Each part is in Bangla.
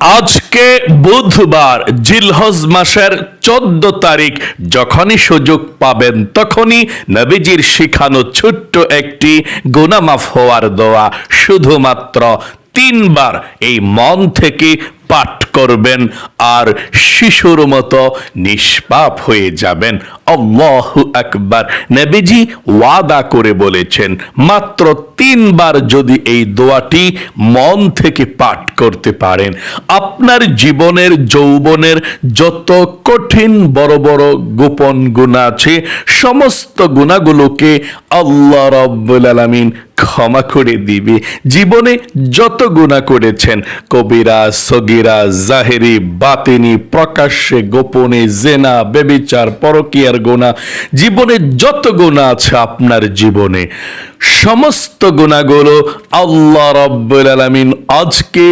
আজকে বুধবার জিলহজ মাসের চোদ্দ তারিখ, যখনই সুযোগ পাবেন তখনই নবীজির শিখানো ছোট্ট একটি গুনামাফ হওয়ার দোয়া। শুধুমাত্র তিনবার এই মন থেকে পাঠ করবেন আর শিশুর মতো নিষ্পাপ হয়ে যাবেন। আল্লাহ আকবার। নবীজি ওয়াদা করে বলেছেন, মাত্র তিনবার যদি এই দোয়াটি মন থেকে পাঠ করতে পারেন, আপনার জীবনের, যৌবনের যত কঠিন বড় বড় গোপন গুণা আছে, সমস্ত গুণাগুলোকে আল্লাহ রব্বুল আলামিন ক্ষমা করে দিবে। জীবনে যত গুণা করেছেন, কবিরা, সগিরা জাহেরি, বাতিনি, প্রকাশ্যে, গোপনে, জেনা, বেবিচার, পরকিয়ার গোনা, জীবনে যত গোনা আছে আপনার জীবনে, সমস্ত গুণাগুলো আল্লাহ রব্বুল আলমিন আজকে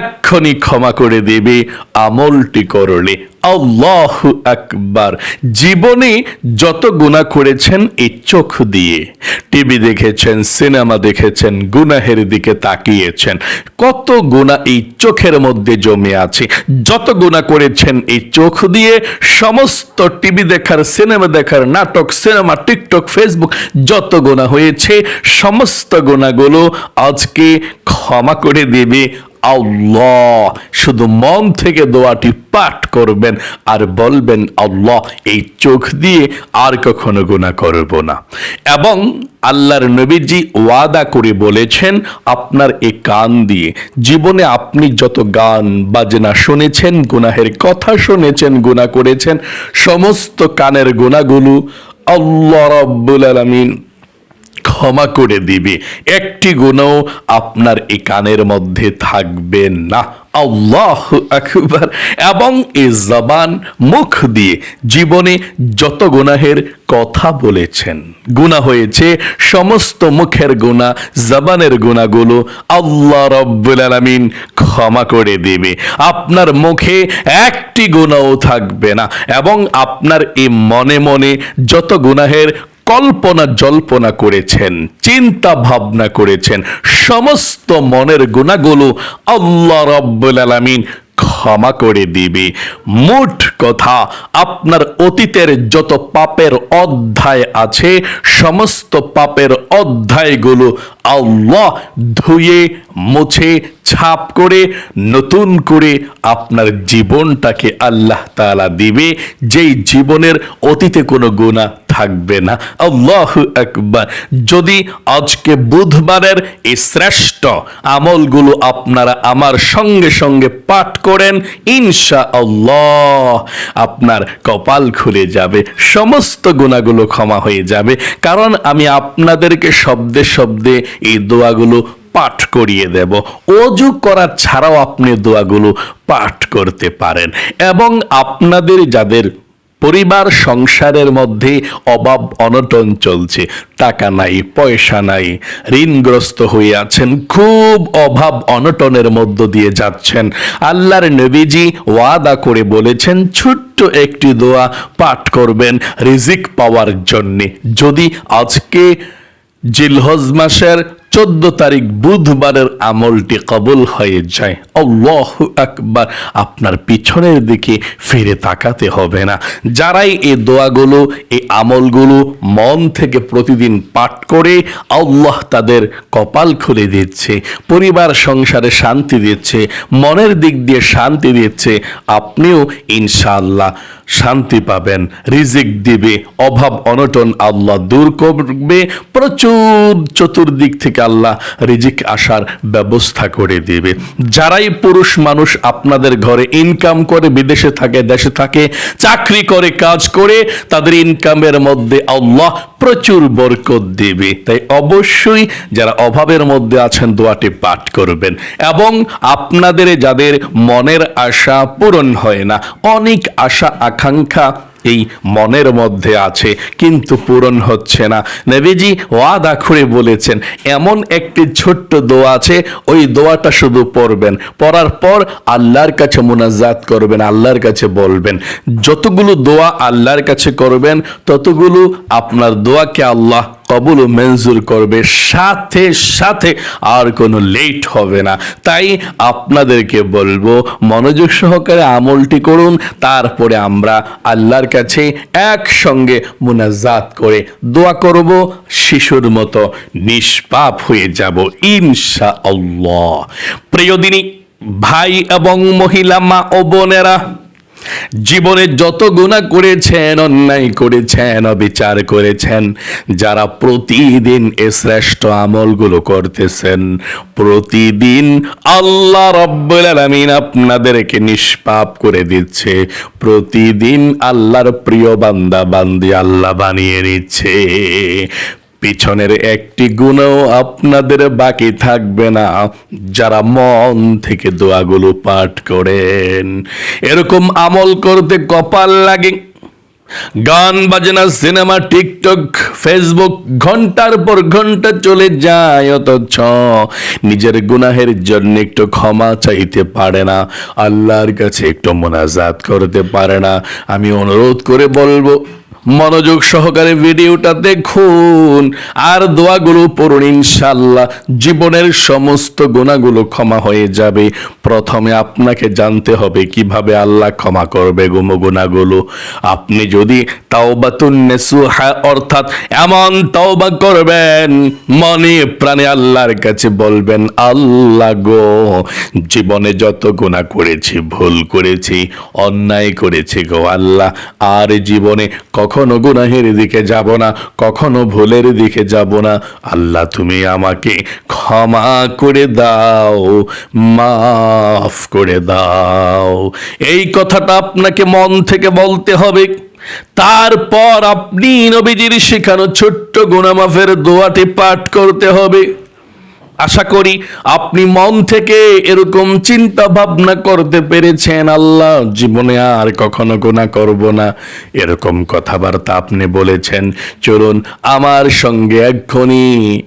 এক্ষণি ক্ষমা করে দেবে, আমলটি করলে। আল্লাহ আকবার। জীবনে যত গুণা করেছেন এই চোখ দিয়ে। টিভি দেখেছেন, সিনেমা দেখেছেন, গুনাহের দিকে তাকিয়েছেন। কত গুণা এই চোখের মধ্যে জমে আছে। যত গুণা করেছেন এই চোখ দিয়ে, সমস্ত টিভি দেখার, সিনেমা দেখার, নাটক, সিনেমা, টিকটক, ফেসবুক, যত গুণা হয়েছে, সমস্ত গুণাগুলো আজকে ক্ষমা করে দেবে আল্লাহ, শুধু মন থেকে দোয়াটি পাঠ করবেন আর বলবেন, আল্লাহ, এই চোখ দিয়ে আর কখনো গুণা করব না। এবং আল্লাহর নবীজি ওয়াদা করে বলেছেন, আপনার এই কান দিয়ে জীবনে আপনি যত গান, বাজনা শুনেছেন, গুনাহের কথা শুনেছেন, গুনাহ করেছেন, সমস্ত কানের গুণাগুলো আল্লাহ রাব্বুল আলামিন ক্ষমা করে দিবে। একটি গুণও আপনার এই কানের মধ্যে থাকবে না। আল্লাহ আকবার। এবং এই জবান মুখ দিয়ে জীবনে যত গুনাহের কথা বলেছেন গুণা হয়েছে, সমস্ত মুখের গুণা জবানের গুণাগুলো আল্লাহ রব্বুল আলামিন ক্ষমা করে দেবে। আপনার মুখে একটি গুণাও থাকবে না। এবং আপনার এই মনে মনে যত গুনাহের কল্পনা জল্পনা করেছেন, চিন্তা ভাবনা করেছেন, সমস্ত মনের গুণাগুলো আল্লাহ রব্বুল আলামিন ক্ষমা করে দিবে। মোট কথা, আপনার অতীতের যত পাপের অধ্যায় আছে, সমস্ত পাপের অধ্যায়গুলো আল্লাহ ধুয়ে, মুছে, ছাপ করে, নতুন করে আপনার জীবনটাকে আল্লাহ তাআলা দিবে। যেই জীবনের অতীতে কোনো গুণা থাকবে না। আল্লাহ একবার যদি আজকে বুধবারের এই শ্রেষ্ঠ আমলগুলো আপনারা আমার সঙ্গে সঙ্গে পাঠ করেন ইনশা আল্লাহ আপনার কপাল খুলে যাবে, সমস্ত গুণাগুলো ক্ষমা হয়ে যাবে। কারণ আমি আপনাদেরকে শব্দে শব্দে এই দোয়াগুলো পাঠ করিয়ে দেব। অজু করা ছাড়াও আপনি দোয়াগুলো পাঠ করতে পারেন। এবং আপনাদের যাদের পরিবার সংসারের মধ্যে অভাব অনটন চলছে। টাকা নাই, পয়সা নাই, ঋণগ্রস্ত হয়ে আছেন, খুব অভাব অনটনের মধ্য দিয়ে যাচ্ছেন। আল্লাহর নবীজি ওয়াদা করে বলেছেন, ছোট্ট একটি দোয়া পাঠ করবেন রিজিক পাওয়ার জন্যে। যদি আজকে জিলহজ মাসের চোদ্দ তারিখ বুধবারের আমলটি কবুল হয়ে যায়। আল্লাহ আকবার। আপনার পিছনের দিকে ফিরে তাকাতে হবে না। যারাই এই দোয়াগুলো, এই আমলগুলো মন থেকে প্রতিদিন পাঠ করে আল্লাহ তাদের কপাল খুলে দিচ্ছে, পরিবার সংসারে শান্তি দিচ্ছে, মনের দিক দিয়ে শান্তি দিচ্ছে, আপনিও ইনশাআল্লাহ শান্তি পাবেন, রিজিক দিবে, অভাব অনটন আল্লাহ দূর করবে, প্রচুর চতুর্দিক থেকে আল্লাহ রিজিক আসার ব্যবস্থা করে দিবে। যারাই পুরুষ মানুষ আপনাদের ঘরে ইনকাম করে, বিদেশে থাকে, দেশে থাকে, চাকরি করে, কাজ করে, তাদের ইনকামের মধ্যে আল্লাহ প্রচুর বরকত দেবে। তাই অবশ্যই যারা অভাবের মধ্যে আছেন, দোয়াটি পাঠ করবেন। এবং আপনাদের যাদের মনের আশা পূরণ হয় না, অনেক আশা আকাঙ্ক্ষা এই মনের মধ্যে আছে, কিন্তু পূরণ হচ্ছে না। নেবিজি ওয়াদা করে বলেছেন, এমন একটি ছোট্ট দোয়া আছে, ওই দোয়াটা শুধু পড়বেন। পড়ার পর আল্লাহর কাছে মোনাজাত করবেন, আল্লাহর কাছে বলবেন। যতগুলো দোয়া আল্লাহর কাছে করবেন, ততগুলো আপনার দোয়াকে আল্লাহ কবুল মঞ্জুর করবে। সাথে সাথে আর কোনো লেট হবে না। তাই আপনাদেরকে বলব, মনোযোগ সহকারে আমলটি করুন। তারপরে আমরা আল্লাহর কাছে একসঙ্গে মুনাজাত করে দোয়া করব। শিশুর মতো নিষ্পাপ হয়ে যাব ইনশা আল্লাহ প্রিয় দিনী, ভাই এবং মহিলা, মা ও বোনেরা জীবনে যত গুণা করেছেন, অন্যায় করেছেন, অবিচার করেছেন, যারা প্রতিদিন এ শ্রেষ্ঠ আমলগুলো করতেছেন, প্রতিদিন আল্লাহ রব্বুল আপনাদেরকে নিষ্পাপ করে দিচ্ছে, প্রতিদিন আল্লাহর প্রিয় বান্দা বান্দি আল্লাহ বানিয়ে নিচ্ছে। পিছনের একটি গুণও আপনাদের বাকি থাকবে না। যারা মন থেকে দোয়াগুলো পাঠ করেন, এরকম আমল করতে কপাল লাগে। গান বাজনা, সিনেমা, টিকটক, ফেসবুক, ঘণ্টার পর ঘণ্টা চলে যায় অথচ নিজের গুনাহের জন্য একটু ক্ষমা চাইতে পারে না, আল্লাহর কাছে একটু মোনাজাত করতে পারে না। আমি অনুরোধ করে বলব মনোযোগ সহকারে ভিডিওটা দেখুন আর দোয়াগুলো পড়ুন ইনশাল্লাহ জীবনের সমস্ত গুণাগুলো ক্ষমা হয়ে যাবে। প্রথমে আপনাকে জানতে হবে কীভাবে আল্লাহ ক্ষমা করবে গুম গুণাগুলো। আপনি যদি তাওবাতুন নেসুহা, অর্থাৎ এমন তাওবা করবেন, মনে প্রাণে আল্লাহর কাছে বলবেন, আল্লাহ গো, জীবনে যত গুণা করেছি, ভুল করেছি, অন্যায় করেছি গো আল্লাহ, আর জীবনে কখনো গুনাহের দিকে যাব না, কখনো ভুলের দিকে যাব না। আল্লাহ, তুমি আমাকে ক্ষমা করে দাও, মাফ করে দাও। এই কথাটা আপনাকে মন থেকে বলতে হবে। তারপর আপনি নবীজির শেখানো ছোট্ট গুনামাফের দোয়াটি পাঠ করতে হবে। আশা করি আপনি মন থেকে এরকম চিন্তা ভাবনা করতে পেরেছেন, আল্লাহ। জীবনে আর কখনো গুণা করব না। এরকম কথাবার্তা আপনি বলেছেন। চলুন আমার সঙ্গে এক্ষুনি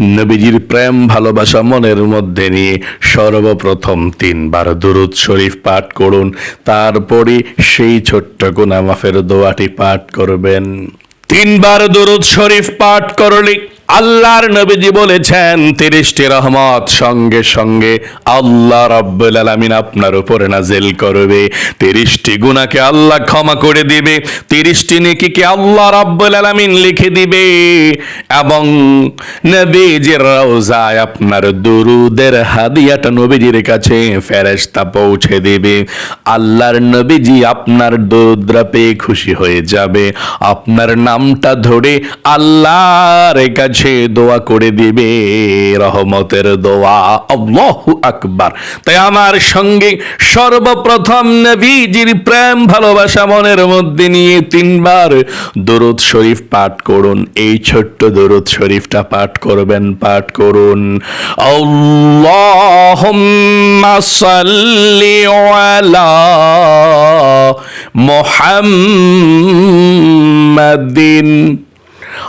নবীজির প্রেম, ভালোবাসা, মনের মধ্যে নিয়ে সর্বপ্রথম তিনবার দুরুদ শরীফ পাঠ করুন। তারপরে সেই ছোট্ট গুনামাফের দোয়াটি পাঠ করবেন। তিনবার দুরুদ শরীফ পাঠ করলে আল্লাহর নবীজি বলেছেন, তিরিশটি রহমত সঙ্গে সঙ্গে আল্লাহ রব্বুল আলামিন আপনার উপরে নাজিল করবে। তিরিশটি গুণাকে আল্লাহ ক্ষমা করে দিবে, তিরিশটি নেকিকে আল্লাহ রব্বুল আলামিন লিখে দিবে এবং নবীজির রওজায় আপনার দুরুদের হাদিয়াটা নবীজির কাছে ফেরেশতা পৌঁছে দিবে। আল্লাহর নবীজি আপনার দরুদ্রা পেয়ে খুশি হয়ে যাবে। আপনার নামটা ধরে আল্লাহর কাছে দোয়া করে দিবে, রহমতের দোয়া, আল্লাহু আকবার। তাই আমার সঙ্গে সর্বপ্রথম নবীজির প্রেম, ভালোবাসা মনের মধ্যে নিয়ে তিনবার দরুদ শরীফ পাঠ করুন। এই ছোট্ট দরুদ শরীফটা পাঠ করবেন, পাঠ করুন। আল্লাহুম্মা সাল্লি আলা মুহাম্মাদিন।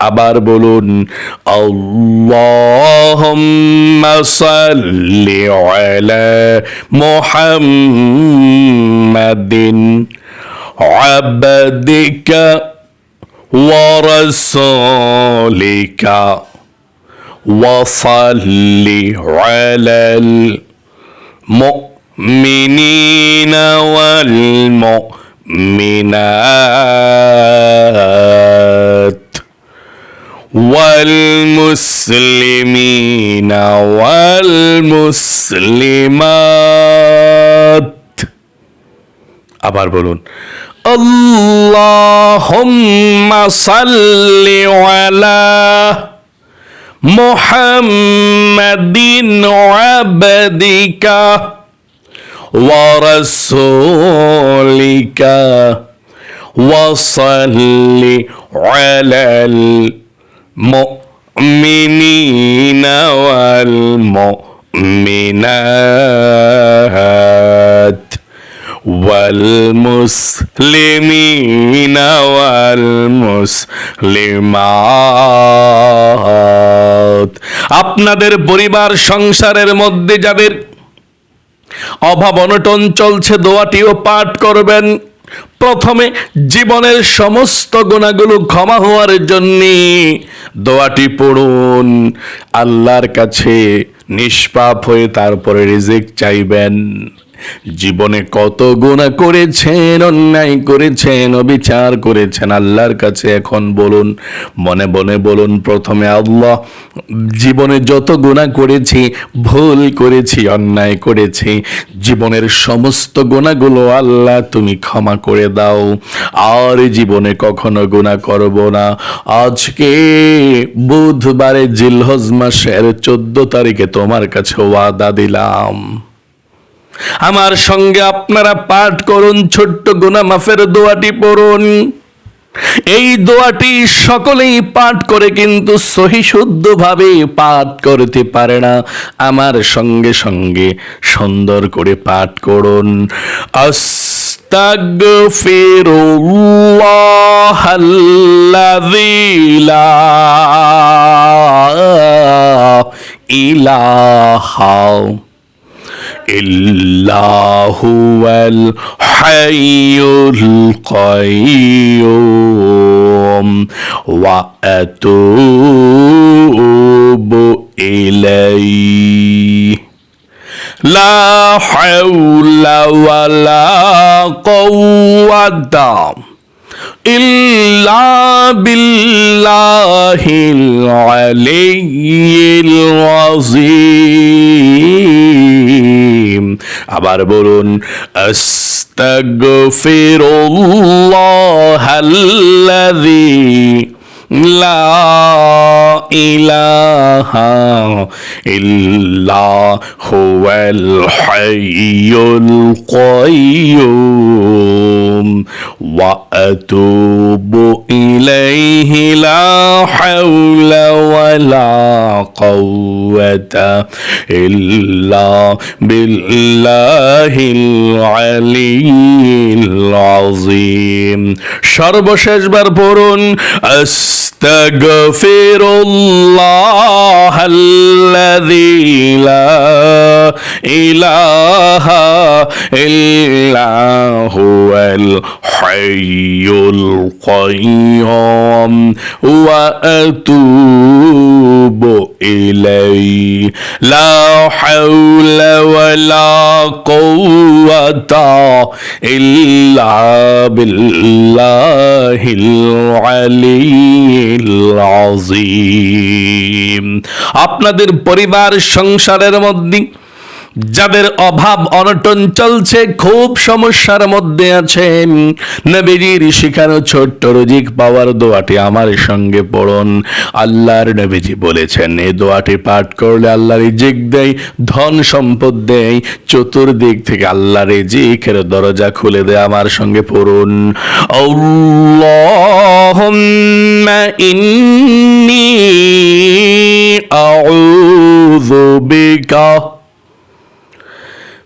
আবার বলুন আল্লাহুম্মা সাল্লি আলা মুহাম্মাদিন আবদিকা ওয়া রাসূলিকা وصل على المؤمنين والمؤمنات والمسلمين والمسلمات আবার বলুন আল্লাহুম্মা সাল্লি আলা মুহাম্মাদিন আবদিকা ওয়া রাসূলিকা ওয়া সাল্লি আলাল المؤمنين والمؤمنات والمسلمين والمسلمات আপনাদের পরিবার সংসারের মধ্যে যাদের অভাব অনটন চলছে দোয়াটিও পাঠ করবেন প্রথমে জীবনের সমস্ত গুণাগুলো ক্ষমা হওয়ার জন্যে দোয়াটি পড়ুন। আল্লাহর কাছে নিষ্পাপ হয়ে তারপরে রিজিক চাইবেন। জীবনে কত গুণা করেছেন, অন্যায় করেছেন, অবিচার করেছেন, আল্লাহর কাছে এখন বলুন, মনে মনে বলুন, প্রথমে আল্লাহ, জীবনে যত গুণা করেছি, ভুল করেছি, অন্যায় করেছি, জীবনের সমস্ত গুণাগুলো আল্লাহ তুমি ক্ষমা করে দাও। আর জীবনে কখনো গুণা করব না। আজকে বুধবারে জিলহজ মাসের চোদ্দ তারিখে তোমার কাছে ওয়াদা দিলাম। আমার সঙ্গে আপনারা পাঠ করুন, ছোট্ট গুনা মাফের দোয়াটি পড়ুন। এই দোয়াটি সকলেই পাঠ করে কিন্তু সহি শুদ্ধভাবে পাঠ করতে পারে না। আমার সঙ্গে সঙ্গে সুন্দর করে পাঠ করুন। আস্তাগফিরুল্লাহ আল্লাযী লা ইলাহা إلا هو الحي القيوم وأتوب إليه لا حول ولا قوة إلا بالله العلي العظيم আবার বলুন আস্তাগফিরুল্লাহ আল্লাযী লা ইলাহা ইল্লা হুয়াল হাইয়ুল কাইয়্যুম ওয়া আতুবু ইলাইহি লা হাওলা ওয়ালা কুওয়াতা ইল্লা বিল্লাহিল আলিয়্যিল আযীম সর্বশেষবার পড়ুন আস্তাগফিরুল্লাহ আল্লাযী الذي لا إله إلا هو الحي القيوم. وأتوب ইলাইহি লা হাওলা ওয়ালা কুওয়াতা ইল্লা বিল্লাহিল আলিয়্যিল আযীম আপনাদের পরিবার সংসারের মধ্যে যাদের অভাব অনটন চলছে, খুব সমস্যার মধ্যে আছেন নবীজির শিখানো ছোট্ট রুজিক পাওয়ার দোয়াটি আমার সঙ্গে পড়ুন। আল্লাহর নবীজি বলেছেন এই দোয়াটি পাঠ করলে আল্লাহ রিজিক দেয়, ধন সম্পদ দেয়। চতুর্দিক থেকে আল্লাহ রিজিকের দরজা খুলে দেয় আমার সঙ্গে পড়ুন। আল্লাহুম্মা ইন্নী আউযু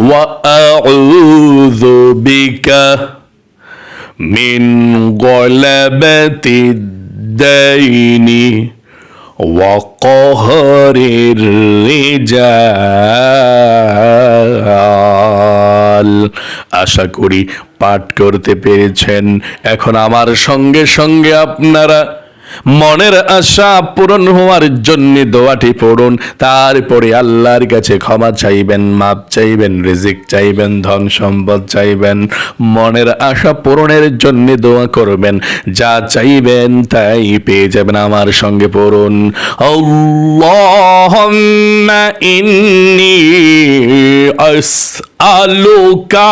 وأعوذ بك من غلبة الدين وقهر الرجال আশা করি পাঠ করতে পেরেছেন এখন আমার সঙ্গে সঙ্গে আপনারা মনের আশা পূরণ হওয়ার জন্য দোয়াটি পড়ুন। তারপরে আল্লাহর কাছে ক্ষমা চাইবেন, মাপ চাইবেন, রিজিক চাইবেন, ধন সম্পদ চাইবেন। মনের আশা পূরণের জন্য দোয়া করবেন। যা চাইবেন তাই পেয়ে যাবেন আমার সঙ্গে পড়ুন। ইন্নী আসআলুকা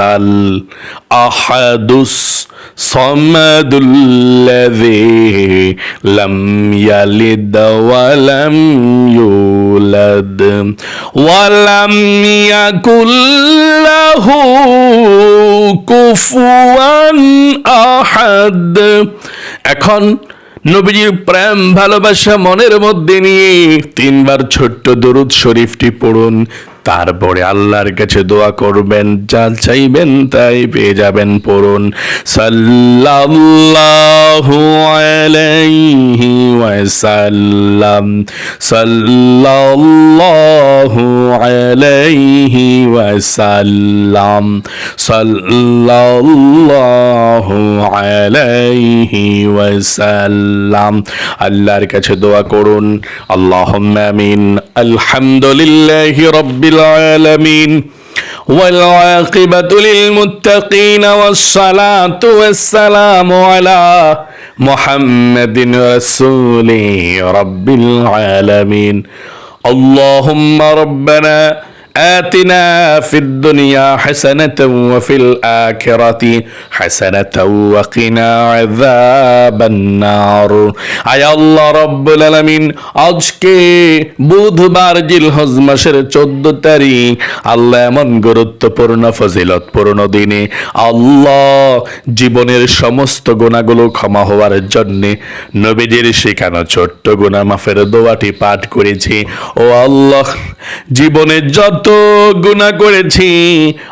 তাল আহাদুস কুফুয়ান আহাদ এখন নবীজির প্রেম, ভালোবাসা, মনের মধ্যে নিয়ে তিনবার ছোট্ট দরুদ শরীফটি পড়ুন। তারপরে আল্লাহর কাছে দোয়া করবেন, যা চাইবেন তাই পেয়ে যাবেন পড়ুন সাল্লাল্লাহু আলাইহি ওয়াসাল্লাম। সাল্লাল্লাহু আলাইহি ওয়াসাল্লাম। সাল্লাল্লাহু আলাইহি ওয়াসাল্লাম। আল্লাহর কাছে দোয়া করুন, আল্লাহুম্মা আমিন। আলহামদুলিল্লাহি রাব্বিল العالمين والعاقبة للمتقين والصلاة والسلام على محمد رسول رب العالمين. اللهم ربنا آتنا في الدنيا حسنة وفي الآخرة حسنة وقنا عذاب النار আয় আল্লাহ রব্বুল আলামিন আজকে বুধবার জিলহজ মাসের চোদ্দ তারিখ আল্লাহ এমন গুরুত্বপূর্ণ ফজিলতপূর্ণ দিনে আল্লাহ জীবনের সমস্ত গুণাগুলো ক্ষমা হওয়ার জন্য নবীদের শেখানো ছোট্ট গুণা মাফের দোয়াটি পাঠ করেছি ও আল্লাহ জীবনে যত গুণা করেছি,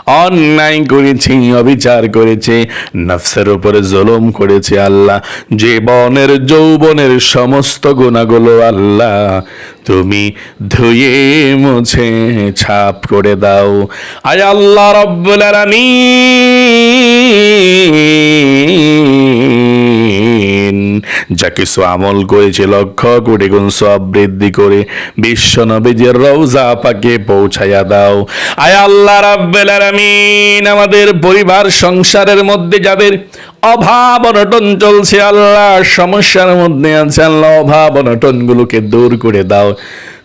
অন্যায় করেছি, অবিচার করেছি, নফসের উপরে জুলুম করেছি আল্লাহ, জীবনের, যৌবনের সমস্ত গুণাগুলো আল্লাহ, তুমি ধুয়ে মুছে ছাপ করে দাও। আয় আল্লাহ রব্বুল আলামিন। যা কিছু আমল করেছে লক্ষ কোটি গুণ সব বৃদ্ধি করে বিশ্ব নবীজের রৌজা পাকে পৌঁছাইয়া দাও। আয় আল্লাহ রাব্বেল আলামিন, আমাদের পরিবার সংসারের মধ্যে যাদের অভাব অনটন চলছে, আল্লাহ সমস্যার মধ্যে আছে আল্লাহ অভাব অনটন গুলোকে দূর করে দাও।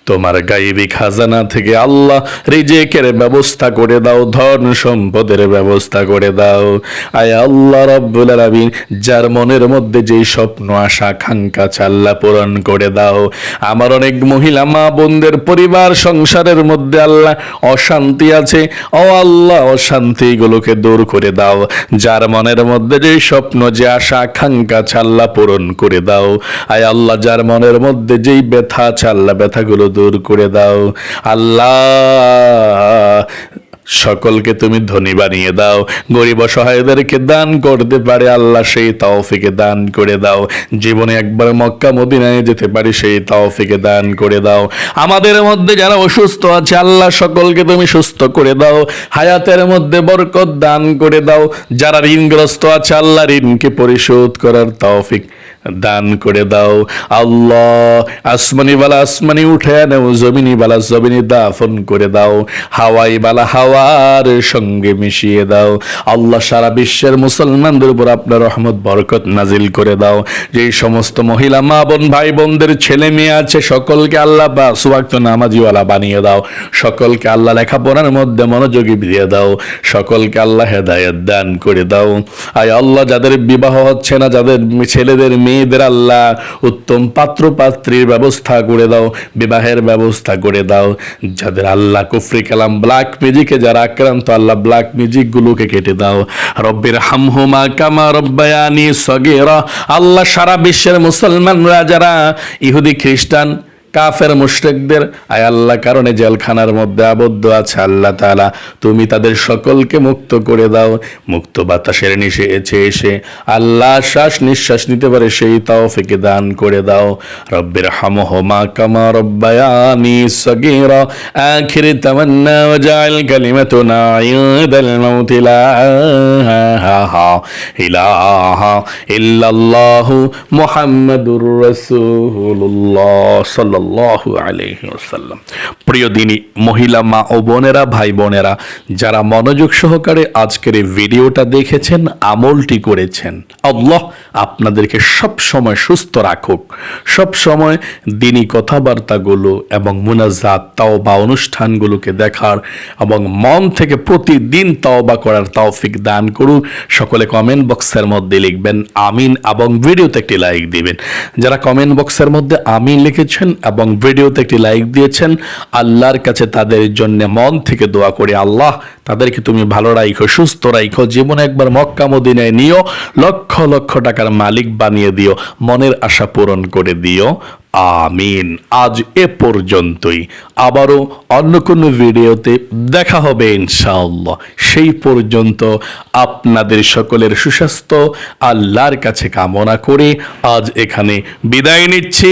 তোমার গাইবী খাজানা থেকে আল্লাহ রিজেকের ব্যবস্থা করে দাও, ধন সম্পদের ব্যবস্থা করে দাও। আয় আল্লাহ রব্বুল আলামিন, যার মনের মধ্যে যেই স্বপ্ন, আশা, আকাঙ্ক্ষা, চাল্লা পূরণ করে দাও। আমার অনেক মহিলা, মা বোনদের পরিবার, সংসারের মধ্যে আল্লাহ অশান্তি আছে, ও আল্লাহ অশান্তিগুলোকে দূর করে দাও। যার মনের মধ্যে যে স্বপ্ন, যে আশা, আকাঙ্ক্ষা, চাল্লা পূরণ করে দাও। আয় আল্লাহ, যার মনের মধ্যে যেই ব্যথা, চাল্লা ব্যথাগুলো দূর করে দাও। আল্লাহ, সকলকে তুমি ধনী বানিয়ে দাও। গরিব অসহায়দেরকে দান করতে পারে আল্লাহ, সেই তাওফিকে দান করে দাও। জীবনে একবার মক্কা, মদিনায় যেতে পারি, সেই তাওফিকে দান করে দাও। আমাদের মধ্যে যারা অসুস্থ আছে, আল্লাহ, সকলকে তুমি সুস্থ করে দাও। হায়াতের মধ্যে বরকত দান করে দাও। যারা ঋণগ্রস্ত আছে, আল্লাহ, ঋণকে পরিশোধ করার তৌফিক দান করে দাও। আল্লাহ, আসমানি বালা আসমানি উঠে নেও, জমিনি বালা জমিনি দাফন করে দাও। হাওয়াই বালা হাওয়ার সঙ্গে মিশিয়ে দাও। আল্লাহ সারা বিশ্বের মুসলমানদের উপর আপনার রহমত, বরকত নাজিল করে দাও। যেই সমস্ত মহিলা, মা বোন, ভাই বোনদের, ছেলে মেয়ে আছে, সকলকে আল্লাহ বা সুবাক্ত নামাজিওয়ালা বানিয়ে দাও। সকলকে আল্লাহ লেখাপড়ার মধ্যে মনোযোগী দিয়ে দাও। সকলকে আল্লাহ হেদায়ত দান করে দাও। আয় আল্লাহ, যাদের বিবাহ হচ্ছে না, যাদের ছেলেদের মেয়েদের আল্লাহ, উত্তম পাত্র পাত্রীর ব্যবস্থা করে দাও, বিবাহের ব্যবস্থা করে দাও। যাদের আল্লাহ কুফরি কালাম ব্ল্যাক মিউজিকে যারা আক্রান্ত, আল্লাহ ব্ল্যাক মিউজিক গুলোকে কেটে দাও। রব্বের হামহুমা কামা রব্বায়ানি সগেরা। আল্লাহ সারা বিশ্বের মুসলমানরা যারা ইহুদি খ্রিস্টান কাফের মুশরিকদের, আয় আল্লাহ কারণে জেলখানার মধ্যে আবদ্ধ আছে আল্লাহ তালা তুমি তাদের সকলকে মুক্ত করে দাও, মুক্ত বাতাসের নিচে এসে এসে আল্লাহ শ্বাস নিঃশ্বাস নিতে পারে, সেই তৌফিকে দান করে দাও। রব্বির হামহুমা কামা রব্বায়ানি সগীরা। আখির তামান্না ওয়াজআল কালিমাতুনা ইনদাল মাউত লা ইলাহা ইল্লাল্লাহু মুহাম্মাদুর রাসূলুল্লাহ সাল্লাল্লাহু ওয়াসাল্লাম। প্রিয় দিনী, মহিলা মা ও বোনেরা, ভাই বোনেরা, যারা মনোযোগ সহকারে আজকের এই ভিডিওটা দেখেছেন, আমলটি করেছেন, আল্লাহ আপনাদেরকে সব সময় সুস্থ রাখুক। সব সময় দিনী কথাবার্তাগুলো এবং মুনাজাত, তাওবা অনুষ্ঠানগুলোকে দেখার এবং মন থেকে প্রতিদিন তাওবা করার তৌফিক দান করুক সকলে কমেন্ট বক্সের মধ্যে লিখবেন, আমিন এবং ভিডিওতে একটি লাইক দিবেন। যারা কমেন্ট বক্সের মধ্যে আমিন লিখেছেন এবং ভিডিওতে একটি লাইক দিয়েছেন। আল্লাহর কাছে তাদের জন্য মন থেকে দোয়া করি। আল্লাহ, তাদেরকে তুমি ভালো রাখো সুস্থ রাখো জীবনে একবার মক্কা মদিনায় নিও। লক্ষ লক্ষ টাকার মালিক বানিয়ে দিও। মনের আশা পূরণ করে দিও। আমিন। আজ এ পর্যন্তই। আবারও অন্য কোনো ভিডিওতে দেখা হবে ইনশাআল্লাহ। সেই পর্যন্ত আপনাদের সকলের সুস্বাস্থ্য, আল্লাহর কাছে কামনা করে। আজ এখানে বিদায় নিচ্ছি।